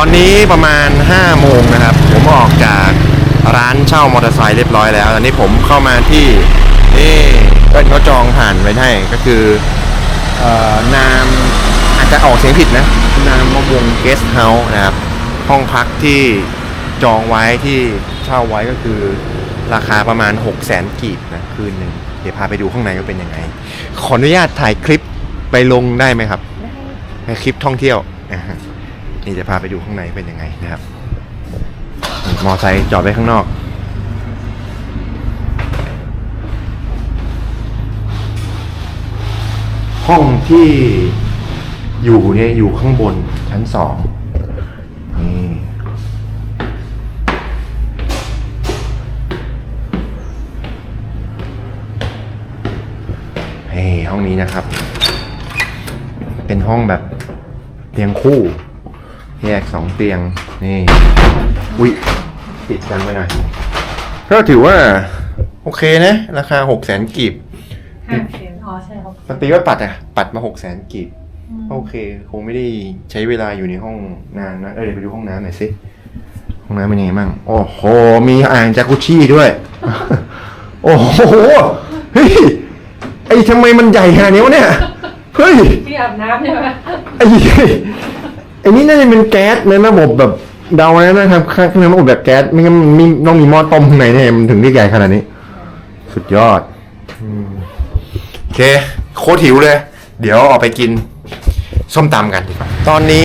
อนนี้ประมาณ5โมงนะครับ ผมออกจากร้านเช่ามอเตอร์ไซค์เรียบร้อยแล้ว ตอนนี้ผมเข้ามาที่นี่เอิ้นเขาจองผ่านไว้ให้ก็คือเอ่อนามอาจจะออกเสียงผิดนะ นามวงเกสเฮาส์นะครับ ห้องพักที่จองไว้ที่เช่าไว้ก็คือราคาประมาณ 6 0 0 0 0 0กีบนะคืนหนึ่งเดี๋ยวพาไปดูข้างในว่าเป็นยังไง ขออนุญาตถ่ายคลิปไปลงได้ไหมครับในคลิปท่องเที่ยวนะฮะ นี่จะพาไปดูข้างในเป็นยังไงนะครับ มอไซค์จอดไว้ข้างนอก ห้องที่อยู่เนี่ยอยู่ข้างบนชั้นสองนี่เฮ้ห้องนี้นะครับ เป็นห้องแบบเตียงคู่ แยกสองเตียงนี่อุ๊ยปิดกันไปหน่อยก็ถือว่า โอเคนะ ราคาหกแสนกีบห้าเซนอ๋อใช่ครับมันตีว่าปัดอะปัดมาหกแสนกีบโอเค คงไม่ได้ใช้เวลาอยู่ในห้องนานนะเออเดี๋ยวไปดูห้องน้ำหน่อยสิห้องน้ำเป็นยังไงบ้างโอ้โห มีอ่างจากุชชี่ด้วย โอ้โหเฮ้ยไอ้ทำไมมันใหญ่ขนาดนี้วะเนี่ยเฮ้ยที่อาบน้ำใช่ไหมไอ้ ไอ้นี่น่าจะเป็นแก๊สในระบบแบบเดานะนะครับข้างในระบบแบบแก๊สไม่งั้นมันมีต้องมีหม้อต้มข้างในเนี่ยมันถึงได้ใหญ่ขนาดนี้ สุดยอดอืมโอเค โคตรหิวเลย เดี๋ยวออกไปกิน ส้มตำกันดีกว่าตอนนี้